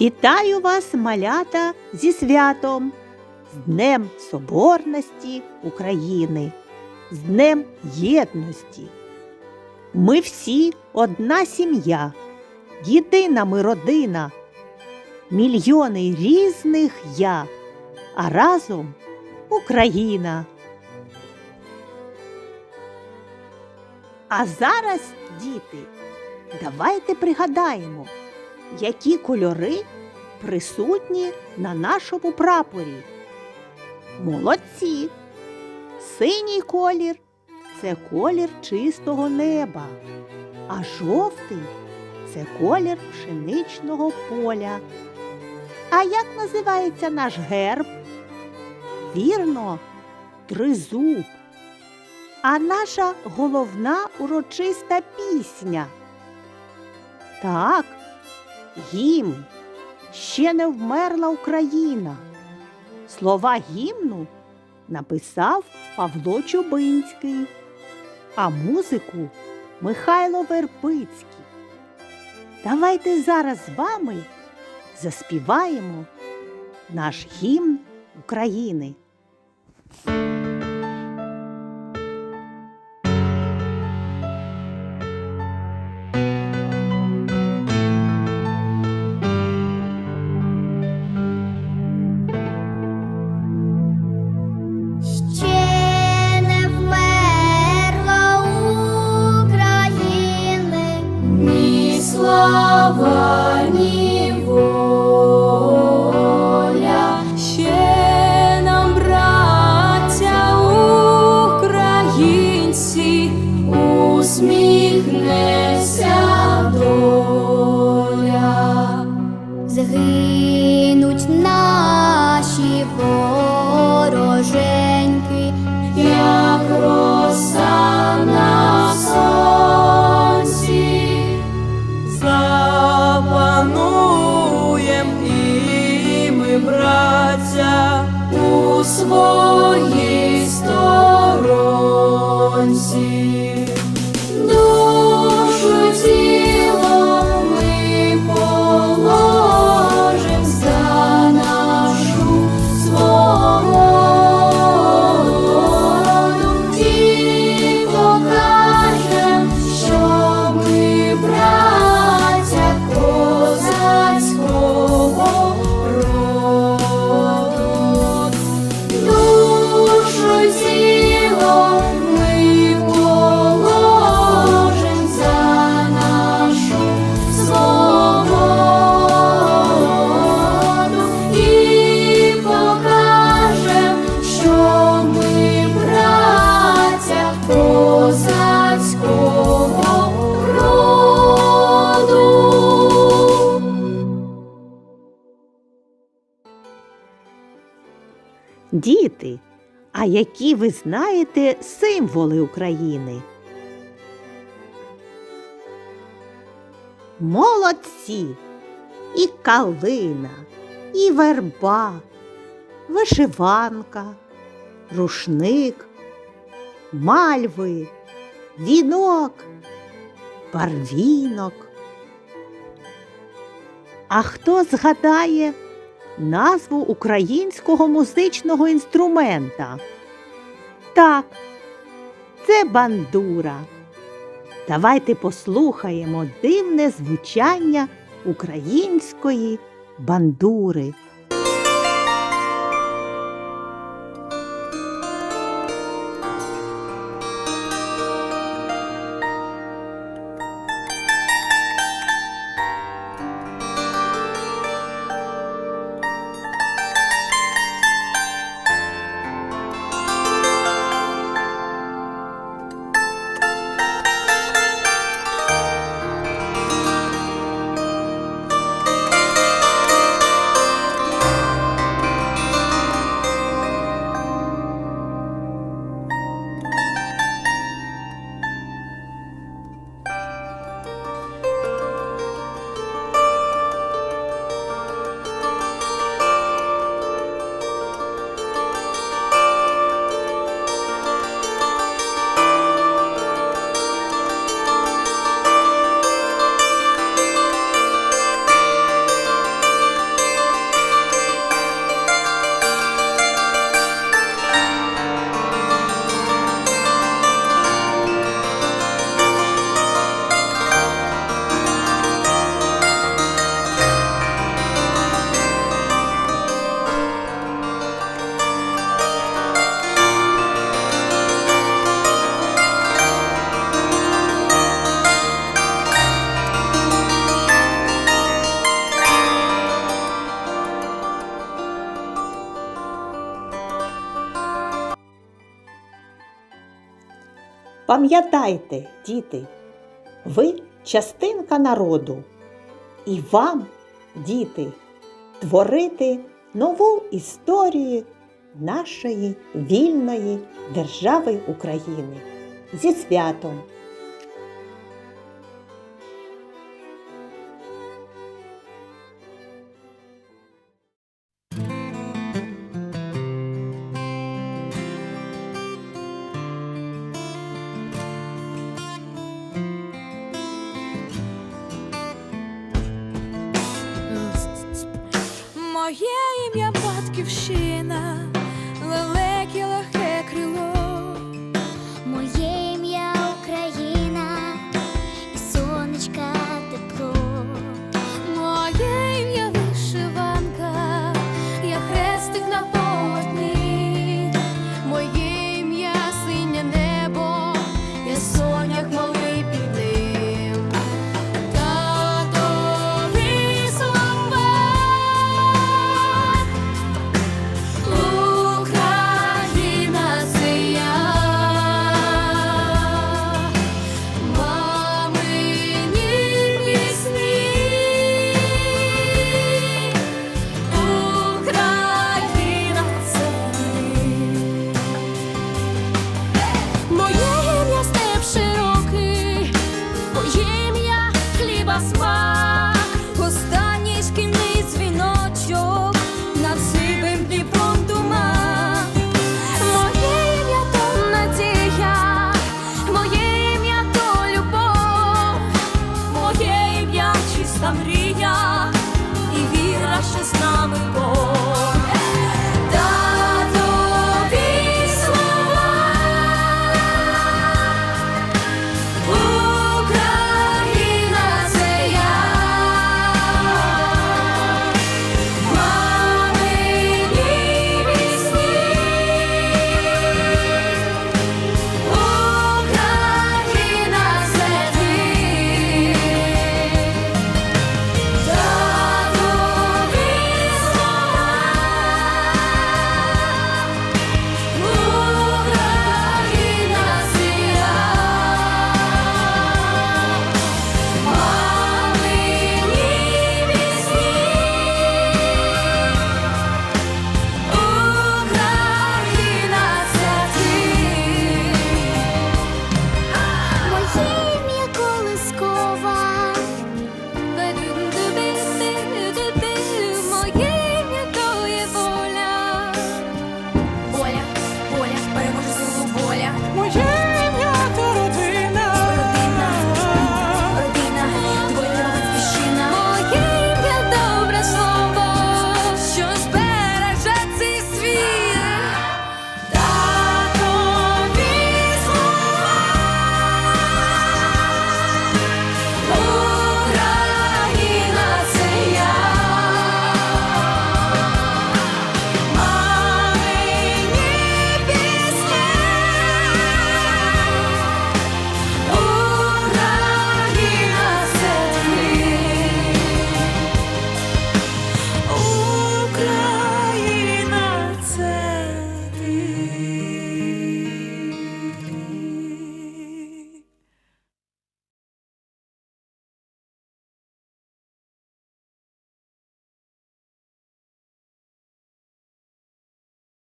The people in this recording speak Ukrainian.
Вітаю вас, малята, зі святом, з Днем Соборності України, з Днем Єдності. Ми всі одна сім'я, єдина ми родина, мільйони різних я, а разом Україна. А зараз, діти, давайте пригадаємо, які кольори присутні на нашому прапорі. Молодці! Синій колір це колір чистого неба, а жовтий це колір пшеничного поля. А як називається наш герб? Вірно, тризуб. А наша головна урочиста пісня. Так, гімн. Ще не вмерла Україна. Слова гімну написав Павло Чубинський, а музику Михайло Вербицький. Давайте зараз з вами заспіваємо наш гімн України. Діти, а які ви знаєте символи України? Молодці! І калина, і верба, вишиванка, рушник, мальви, вінок, барвінок. А хто згадає назву українського музичного інструмента? Так, це бандура. Давайте послухаємо дивне звучання української бандури. Пам'ятайте, діти, ви частинка народу, і вам, діти, творити нову історію нашої вільної держави України зі святом. Oh, yeah.